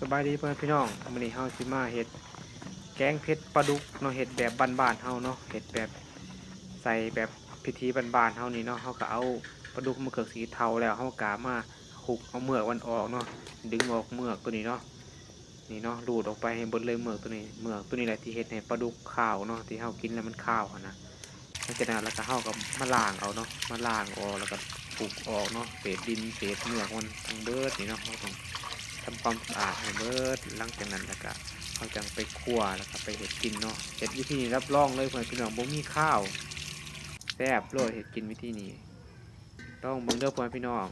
สบายดีเพื่อนพี่น้องมื้อนี้เฮาสิมาเฮ็ดแกงเผ็ดปลาดุกเนาะเฮ็ดแบบบ้านๆเฮาเนาะเฮ็ดแบบใส่แบบพิธีบ้านๆเฮานี่เนาะเฮาก็เอาปลาดุกมะเขือสีเทาแล้วเฮากามาหุบเอาเมือกมันออกเนาะดึงออกเมือกตัวนี้เนาะนี่เนาะรูดออกไปให้บิดเลยเมือกตัวนี้เมือกตัวนี้แหละที่เฮ็ดให้ปลาดุกข้าวเนาะที่เฮากินแล้วมันข้าวอะนะหลังจากนั้นแล้วก็เฮาก็มาล้างเอาเนาะมาล้างออกแล้วก็ปลูกออกเนาะเศษดินเศษเมือกมันทั้งเบิดนี่เนาะเราต้อง ทำความสะอาดให้เบิดหลังจากนั้นแล้วก็เขาจังไปคั่วแล้วก็ไปเห็ดกินเนาะเห็ดวิธีนี้รับรองเลยเพื่อนพี่น้องบ่มีข้าวแซ่บโลดเห็ดกินวิธีนี้ ต้องเบิ่งเด้อเพื่อนพี่น้อง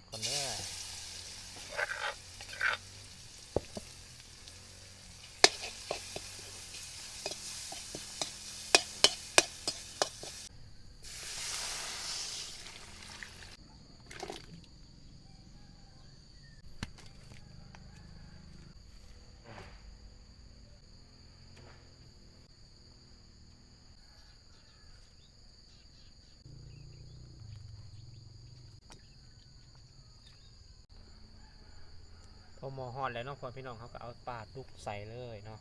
ดก่อนเด้อ พอหมอฮอดแล้วน้องพ่อนพี่น้องเขาก็เอาปลาดุกใส่เลยเนาะ